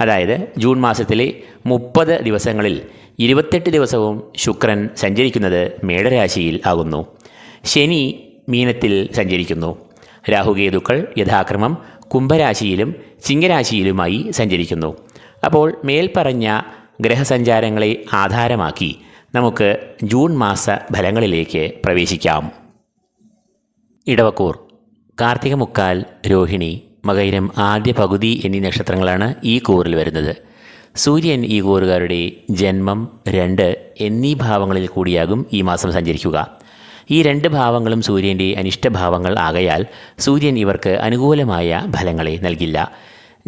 അതായത് ജൂൺ മാസത്തിലെ മുപ്പത് ദിവസങ്ങളിൽ ഇരുപത്തെട്ട് ദിവസവും ശുക്രൻ സഞ്ചരിക്കുന്നത് മേടരാശിയിൽ ആകുന്നു. ശനി മീനത്തിൽ സഞ്ചരിക്കുന്നു. രാഹുകേതുക്കൾ യഥാക്രമം കുംഭരാശിയിലും ചിങ്ങരാശിയിലുമായി സഞ്ചരിക്കുന്നു. അപ്പോൾ മേൽപ്പറഞ്ഞ ഗ്രഹസഞ്ചാരങ്ങളെ ആധാരമാക്കി നമുക്ക് ജൂൺ മാസ ഫലങ്ങളിലേക്ക് പ്രവേശിക്കാം. ഇടവക്കൂർ കാർത്തിക മുക്കാൽ രോഹിണി. മകൈരം ആദ്യ പകുതി എന്നീ നക്ഷത്രങ്ങളാണ് ഈ കൂറിൽ വരുന്നത്. സൂര്യൻ ഈ കൂറുകാരുടെ ജന്മം രണ്ട് എന്നീ ഭാവങ്ങളിൽ കൂടിയാകും ഈ മാസം സഞ്ചരിക്കുക. ഈ രണ്ട് ഭാവങ്ങളും സൂര്യന്റെ അനിഷ്ടഭാവങ്ങൾ ആകയാൽ സൂര്യൻ ഇവർക്ക് അനുകൂലമായ ഫലങ്ങളെ നൽകില്ല.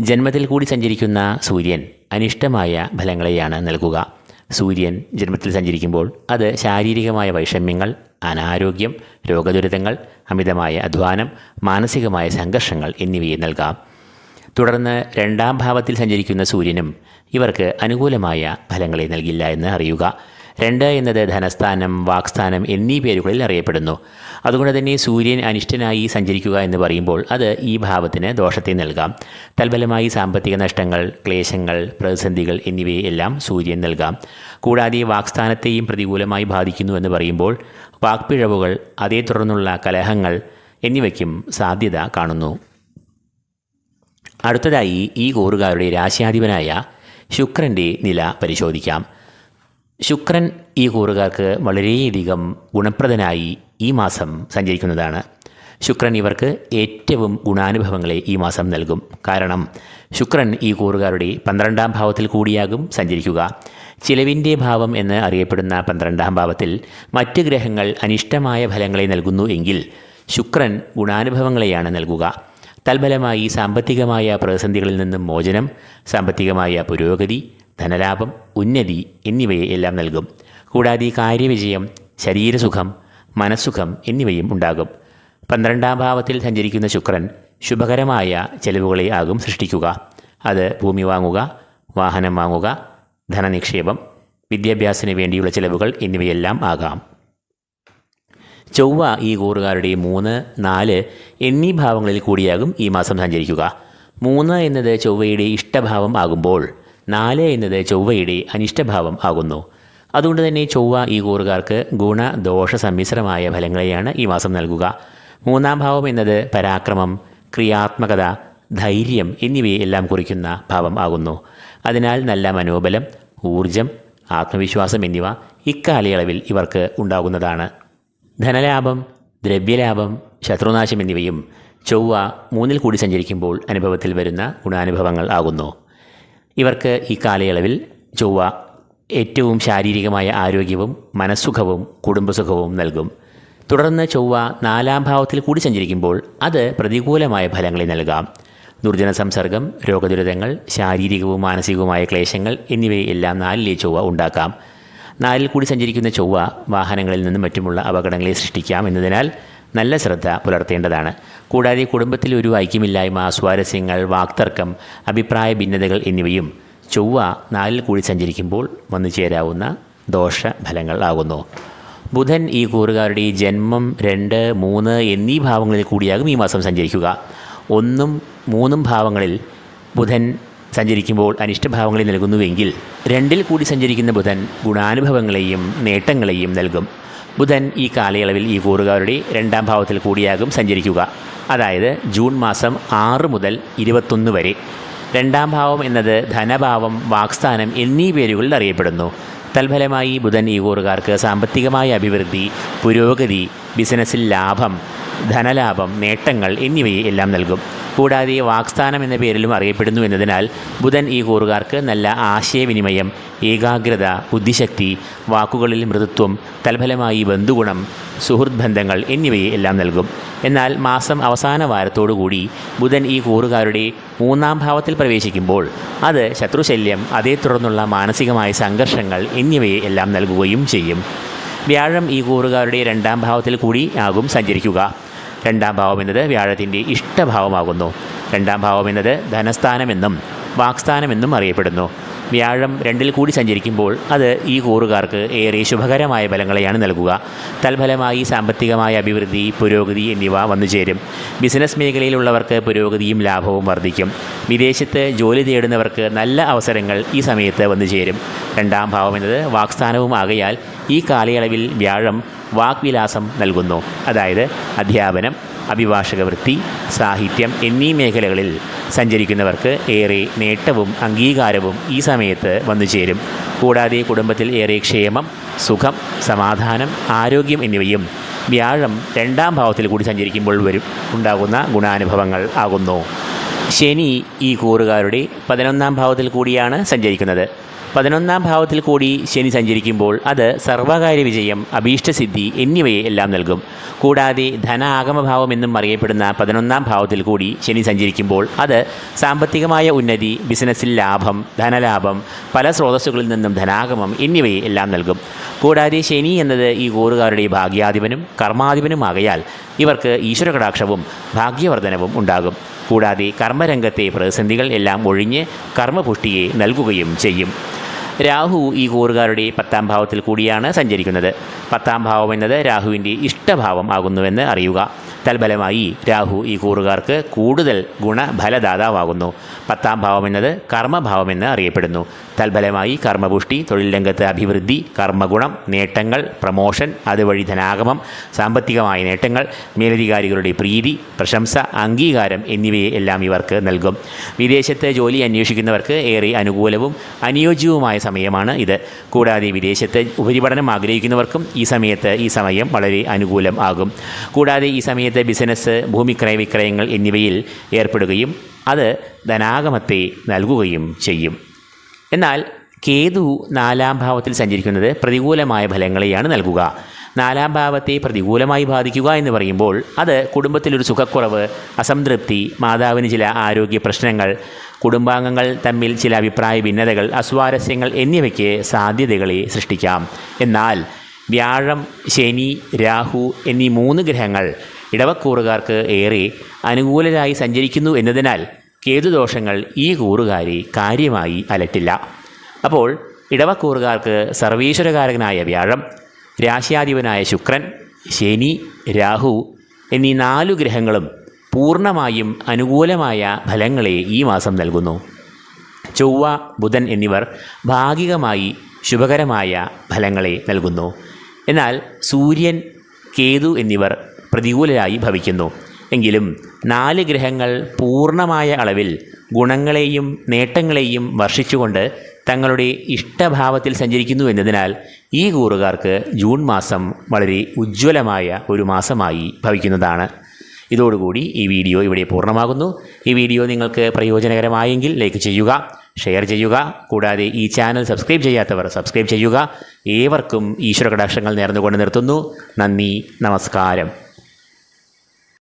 ജന്മത്തിൽ കൂടി സഞ്ചരിക്കുന്ന സൂര്യൻ അനിഷ്ടമായ ഫലങ്ങളെയാണ് നൽകുക. സൂര്യൻ ജന്മത്തിൽ സഞ്ചരിക്കുമ്പോൾ അത് ശാരീരികമായ വൈഷമ്യങ്ങൾ അനാരോഗ്യം രോഗദുരിതങ്ങൾ അമിതമായ അധ്വാനം മാനസികമായ സംഘർഷങ്ങൾ എന്നിവയെ നൽകാം. തുടർന്ന് രണ്ടാം ഭാവത്തിൽ സഞ്ചരിക്കുന്ന സൂര്യനും ഇവർക്ക് അനുകൂലമായ ഫലങ്ങളെ നൽകില്ല എന്ന് അറിയുക. രണ്ട് എന്നത് ധനസ്ഥാനം വാക്സ്ഥാനം എന്നീ പേരുകളിൽ അറിയപ്പെടുന്നു. അതുകൊണ്ട് തന്നെ സൂര്യൻ അനിഷ്ടനായി സഞ്ചരിക്കുക എന്ന് പറയുമ്പോൾ അത് ഈ ഭാവത്തിന് ദോഷത്തെ നൽകാം. തൽഫലമായി സാമ്പത്തിക നഷ്ടങ്ങൾ ക്ലേശങ്ങൾ പ്രതിസന്ധികൾ എന്നിവയെല്ലാം സൂര്യൻ നൽകാം. കൂടാതെ വാക്സ്ഥാനത്തെയും പ്രതികൂലമായി ബാധിക്കുന്നു എന്ന് പറയുമ്പോൾ വാക്പിഴവുകൾ അതേ തുടർന്നുള്ള കലഹങ്ങൾ എന്നിവയ്ക്കും സാധ്യത കാണുന്നു. അടുത്തതായി ഈ കൂറുകാരുടെ രാശ്യാധിപനായ ശുക്രന്റെ നില പരിശോധിക്കാം. ശുക്രൻ ഈ കൂറുകാർക്ക് വളരെയധികം ഗുണപ്രദനായി ഈ മാസം സഞ്ചരിക്കുന്നതാണ്. ശുക്രൻ ഇവർക്ക് ഏറ്റവും ഗുണാനുഭവങ്ങളെ ഈ മാസം നൽകും. കാരണം ശുക്രൻ ഈ കൂറുകാരുടെ പന്ത്രണ്ടാം ഭാവത്തിൽ കൂടിയാകും സഞ്ചരിക്കുക. ചിലവിന്റെ ഭാവം എന്ന് അറിയപ്പെടുന്ന പന്ത്രണ്ടാം ഭാവത്തിൽ മറ്റ് ഗ്രഹങ്ങൾ അനിഷ്ടമായ ഫലങ്ങളെ നൽകുന്നു എങ്കിൽ ശുക്രൻ ഗുണാനുഭവങ്ങളെയാണ് നൽകുക. തൽഫലമായി സാമ്പത്തികമായ പ്രതിസന്ധികളിൽ നിന്നും മോചനം സാമ്പത്തികമായ പുരോഗതി ധനലാഭം ഉന്നതി എന്നിവയെ എല്ലാം നൽകും. കൂടാതെ കാര്യവിജയം ശരീരസുഖം മനസ്സുഖം എന്നിവയും ഉണ്ടാകും. പന്ത്രണ്ടാം ഭാവത്തിൽ സഞ്ചരിക്കുന്ന ശുക്രൻ ശുഭകരമായ ചെലവുകളെ ആകും സൃഷ്ടിക്കുക. അത് ഭൂമി വാങ്ങുക വാഹനം വാങ്ങുക ധനനിക്ഷേപം വിദ്യാഭ്യാസത്തിന് വേണ്ടിയുള്ള ചെലവുകൾ എന്നിവയെല്ലാം ആകാം. ചൊവ്വ ഈ കൂറുകാരുടെ മൂന്ന് നാല് എന്നീ ഭാവങ്ങളിൽ കൂടിയാകും ഈ മാസം സഞ്ചരിക്കുക. മൂന്ന് എന്നത് ചൊവ്വയുടെ ഇഷ്ടഭാവം ആകുമ്പോൾ നാല് എന്നത് ചൊവ്വയുടെ അനിഷ്ടഭാവം ആകുന്നു. അതുകൊണ്ട് തന്നെ ചൊവ്വ ഈ കൂറുകാർക്ക് ഗുണ ദോഷ സമ്മിശ്രമായ ഫലങ്ങളെയാണ് ഈ മാസം നൽകുക. മൂന്നാം ഭാവം എന്നത് പരാക്രമം ക്രിയാത്മകത ധൈര്യം എന്നിവയെല്ലാം കുറിക്കുന്ന ഭാവം ആകുന്നു. അതിനാൽ നല്ല മനോബലം ഊർജം ആത്മവിശ്വാസം എന്നിവ ഇക്കാലയളവിൽ ഇവർക്ക് ഉണ്ടാകുന്നതാണ്. ധനലാഭം ദ്രവ്യലാഭം ശത്രുനാശം എന്നിവയും ചൊവ്വ മൂന്നിൽ കൂടി സഞ്ചരിക്കുമ്പോൾ അനുഭവത്തിൽ വരുന്ന ഗുണാനുഭവങ്ങൾ ആകുന്നു. ഇവർക്ക് ഈ കാലയളവിൽ ചൊവ്വ ഏറ്റവും ശാരീരികമായ ആരോഗ്യവും മനസ്സുഖവും കുടുംബസുഖവും നൽകും. തുടർന്ന് ചൊവ്വ നാലാം ഭാവത്തിൽ കൂടി സഞ്ചരിക്കുമ്പോൾ അത് പ്രതികൂലമായ ഫലങ്ങളെ നൽകാം. ദുർജന സംസർഗം രോഗദുരിതങ്ങൾ ശാരീരികവും മാനസികവുമായ ക്ലേശങ്ങൾ എന്നിവയെല്ലാം നാലിലെ ചൊവ്വ ഉണ്ടാക്കാം. നാലിൽ കൂടി സഞ്ചരിക്കുന്ന ചൊവ്വ വാഹനങ്ങളിൽ നിന്നും മറ്റുമുള്ള അപകടങ്ങളെ സൃഷ്ടിക്കാം എന്നതിനാൽ നല്ല ശ്രദ്ധ പുലർത്തേണ്ടതാണ്. കൂടാതെ കുടുംബത്തിൽ ഒരു ഐക്യമില്ലായ്മ സ്വാരസ്യങ്ങൾ വാക്തർക്കം അഭിപ്രായ ഭിന്നതകൾ എന്നിവയും ചൊവ്വ നാലിൽ കൂടി സഞ്ചരിക്കുമ്പോൾ വന്നു ചേരാവുന്ന ദോഷഫലങ്ങൾ ആകുന്നു. ബുധൻ ഈ കൂറുകാരുടെ ജന്മം രണ്ട് മൂന്ന് എന്നീ ഭാവങ്ങളിൽ കൂടിയാകും ഈ മാസം സഞ്ചരിക്കുക. ഒന്നും മൂന്നും ഭാവങ്ങളിൽ ബുധൻ സഞ്ചരിക്കുമ്പോൾ അനിഷ്ടഭാവങ്ങളെ നൽകുന്നുവെങ്കിൽ രണ്ടിൽ കൂടി സഞ്ചരിക്കുന്ന ബുധൻ ഗുണാനുഭവങ്ങളെയും നേട്ടങ്ങളെയും നൽകും. ബുധൻ ഈ കാലയളവിൽ ഈ കൂറുകാരുടെ രണ്ടാം ഭാവത്തിൽ കൂടിയാകും സഞ്ചരിക്കുക. അതായത് ജൂൺ മാസം ആറ് മുതൽ ഇരുപത്തൊന്ന് വരെ. രണ്ടാം ഭാവം എന്നത് ധനഭാവം വാക്സ്ഥാനം എന്നീ പേരുകളിൽ അറിയപ്പെടുന്നു. തൽഫലമായി ബുധൻ ഈ കൂറുകാർക്ക് സാമ്പത്തികമായ അഭിവൃദ്ധി പുരോഗതി ബിസിനസ്സിൽ ലാഭം ധനലാഭം നേട്ടങ്ങൾ എന്നിവയെ എല്ലാം നൽകും. കൂടാതെ വാക്സ്ഥാനം എന്ന പേരിലും അറിയപ്പെടുന്നു എന്നതിനാൽ ബുധൻ ഈ കൂറുകാർക്ക് നല്ല ആശയവിനിമയം ഏകാഗ്രത ബുദ്ധിശക്തി വാക്കുകളിൽ മൃദുത്വം തൽഫലമായി ബന്ധുഗുണം സുഹൃദ് ബന്ധങ്ങൾ എന്നിവയെ എല്ലാം നൽകും. എന്നാൽ മാസം അവസാന വാരത്തോടുകൂടി ബുധൻ ഈ കൂറുകാരുടെ മൂന്നാം ഭാവത്തിൽ പ്രവേശിക്കുമ്പോൾ അത് ശത്രുശല്യം അതേ തുടർന്നുള്ള മാനസികമായ സംഘർഷങ്ങൾ എന്നിവയെ എല്ലാം നൽകുകയും ചെയ്യും. വ്യാഴം ഈ കൂറുകാരുടെ രണ്ടാം ഭാവത്തിൽ കൂടി ആകും സഞ്ചരിക്കുക. രണ്ടാം ഭാവം എന്നത് വ്യാഴത്തിന്റെ ഇഷ്ടഭാവമാകുന്നു. രണ്ടാം ഭാവം എന്നത് ധനസ്ഥാനമെന്നും വാക്സ്ഥാനമെന്നും അറിയപ്പെടുന്നു. വ്യാഴം രണ്ടിൽ കൂടി സഞ്ചരിക്കുമ്പോൾ അത് ഈ കൂറുകാർക്ക് ഏറെ ശുഭകരമായ ഫലങ്ങളെയാണ് നൽകുക. തൽഫലമായി സാമ്പത്തികമായ അഭിവൃദ്ധി പുരോഗതി എന്നിവ വന്നു ചേരും. ബിസിനസ് മേഖലയിലുള്ളവർക്ക് പുരോഗതിയും ലാഭവും വർദ്ധിക്കും. വിദേശത്ത് ജോലി തേടുന്നവർക്ക് നല്ല അവസരങ്ങൾ ഈ സമയത്ത് വന്നു ചേരും. രണ്ടാം ഭാവം എന്നത് വാക്സ്ഥാനവും ആകയാൽ ഈ കാലയളവിൽ വ്യാഴം വാക്വിലാസം നൽകുന്നു. അതായത് അധ്യാപനം അഭിഭാഷക വൃത്തി സാഹിത്യം എന്നീ മേഖലകളിൽ സഞ്ചരിക്കുന്നവർക്ക് ഏറെ നേട്ടവും അംഗീകാരവും ഈ സമയത്ത് വന്നു ചേരും. കൂടാതെ കുടുംബത്തിൽ ഏറെ ക്ഷേമം സുഖം സമാധാനം ആരോഗ്യം എന്നിവയും വ്യാഴം രണ്ടാം ഭാവത്തിൽ കൂടി സഞ്ചരിക്കുമ്പോൾ വരും. ഉണ്ടാകുന്ന ഗുണാനുഭവങ്ങൾ ആകുന്നു. ശനി ഈ കൂറുകാരുടെ പതിനൊന്നാം ഭാവത്തിൽ കൂടിയാണ് സഞ്ചരിക്കുന്നത്. പതിനൊന്നാം ഭാവത്തിൽ കൂടി ശനി സഞ്ചരിക്കുമ്പോൾ അത് സർവകാര്യ വിജയം അഭീഷ്ടസിദ്ധി എന്നിവയെ എല്ലാം നൽകും. കൂടാതെ ധന ആഗമഭാവം എന്നും അറിയപ്പെടുന്ന പതിനൊന്നാം ഭാവത്തിൽ കൂടി ശനി സഞ്ചരിക്കുമ്പോൾ അത് സാമ്പത്തികമായ ഉന്നതി ബിസിനസ്സിൽ ലാഭം ധനലാഭം പല സ്രോതസ്സുകളിൽ നിന്നും ധനാഗമം എന്നിവയെ എല്ലാം നൽകും. കൂടാതെ ശനി എന്നത് ഈ കൂറുകാരുടെ ഭാഗ്യാധിപനും കർമാധിപനുമാകയാൽ ഇവർക്ക് ഈശ്വരകടാക്ഷവും ഭാഗ്യവർദ്ധനവും ഉണ്ടാകും. കൂടാതെ കർമ്മരംഗത്തെ പ്രതിസന്ധികൾ എല്ലാം ഒഴിഞ്ഞ് കർമ്മപുഷ്ടിയെ നൽകുകയും ചെയ്യും. രാഹു ഈ കൂറുകാരുടെ പത്താം ഭാവത്തിൽ കൂടിയാണ് സഞ്ചരിക്കുന്നത്. പത്താം ഭാവം എന്നത് രാഹുവിന്റെ ഇഷ്ടഭാവം ആകുന്നുവെന്ന് അറിയുക. തൽഫലമായി രാഹു ഈ കൂറുകാർക്ക് കൂടുതൽ ഗുണഫലദാതാവാകുന്നു. പത്താം ഭാവം എന്നത് കർമ്മഭാവമെന്ന് അറിയപ്പെടുന്നു. തൽഫലമായി കർമ്മപുഷ്ടി തൊഴിൽ രംഗത്ത് അഭിവൃദ്ധി കർമ്മഗുണം നേട്ടങ്ങൾ പ്രമോഷൻ അതുവഴി ധനാഗമം സാമ്പത്തികമായ നേട്ടങ്ങൾ മേലധികാരികളുടെ പ്രീതി പ്രശംസ അംഗീകാരം എന്നിവയെ എല്ലാം ഇവർക്ക് നൽകും. വിദേശത്തെ ജോലി അന്വേഷിക്കുന്നവർക്ക് ഏറെ അനുകൂലവും അനുയോജ്യവുമായ സമയമാണ് ഇത്. കൂടാതെ വിദേശത്തെ ഉപരിപഠനം ആഗ്രഹിക്കുന്നവർക്കും ഈ സമയത്ത് ഈ സമയം വളരെ അനുകൂലം ആകും. കൂടാതെ ഈ സമയത്ത് ബിസിനസ് ഭൂമിക്രയ വിക്രയങ്ങൾ എന്നിവയിൽ ഏർപ്പെടുകയും അത് ധനാഗമത്തെ നൽകുകയും ചെയ്യും. എന്നാൽ കേതു നാലാം ഭാവത്തിൽ സഞ്ചരിക്കുന്നത് പ്രതികൂലമായ ഫലങ്ങളെയാണ് നൽകുക. നാലാം ഭാവത്തെ പ്രതികൂലമായി ബാധിക്കുക എന്ന് പറയുമ്പോൾ അത് കുടുംബത്തിലൊരു സുഖക്കുറവ് അസംതൃപ്തി മാതാവിന് ചില ആരോഗ്യ പ്രശ്നങ്ങൾ കുടുംബാംഗങ്ങൾ തമ്മിൽ ചില അഭിപ്രായ ഭിന്നതകൾ അസ്വാരസ്യങ്ങൾ എന്നിവയ്ക്ക് സാധ്യതകളെ സൃഷ്ടിക്കാം. എന്നാൽ വ്യാഴം ശനി രാഹു എന്നീ മൂന്ന് ഗ്രഹങ്ങൾ ഇടവക്കൂറുകാർക്ക് ഏറെ അനുകൂലരായി സഞ്ചരിക്കുന്നു എന്നതിനാൽ കേതുദോഷങ്ങൾ ഈ കൂറുകാരി കാര്യമായി അലട്ടില്ല അപ്പോൾ ഇടവക്കൂറുകാർക്ക് സർവീശ്വരകാരകനായ വ്യാഴം രാശ്യാധിപനായ ശുക്രൻ ശനി രാഹു എന്നീ നാലു ഗ്രഹങ്ങളും പൂർണമായും അനുകൂലമായ ഫലങ്ങളെ ഈ മാസം നൽകുന്നു. ചൊവ്വ ബുധൻ എന്നിവർ ഭാഗികമായി ശുഭകരമായ ഫലങ്ങളെ നൽകുന്നു. എന്നാൽ സൂര്യൻ കേതു എന്നിവർ പ്രതികൂലരായി ഭവിക്കുന്നു. എങ്കിലും നാല് ഗ്രഹങ്ങൾ പൂർണമായ അളവിൽ ഗുണങ്ങളെയും നേട്ടങ്ങളെയും വർഷിച്ചുകൊണ്ട് തങ്ങളുടെ ഇഷ്ടഭാവത്തിൽ സഞ്ചരിക്കുന്നു എന്നതിനാൽ ഈ കൂറുകാർക്ക് ജൂൺ മാസം വളരെ ഉജ്ജ്വലമായ ഒരു മാസമായി ഭവിക്കുന്നതാണ്. ഇതോടുകൂടി ഈ വീഡിയോ ഇവിടെ പൂർണമാകുന്നു. ഈ വീഡിയോ നിങ്ങൾക്ക് പ്രയോജനകരമായെങ്കിൽ ലൈക്ക് ചെയ്യുക ഷെയർ ചെയ്യുക കൂടാതെ ഈ ചാനൽ സബ്സ്ക്രൈബ് ചെയ്യാത്തവർ സബ്സ്ക്രൈബ് ചെയ്യുക. ഏവർക്കും ഈശ്വര കടാക്ഷങ്ങൾ നേർന്നുകൊണ്ട് നിർത്തുന്നു. നന്ദി നമസ്കാരം.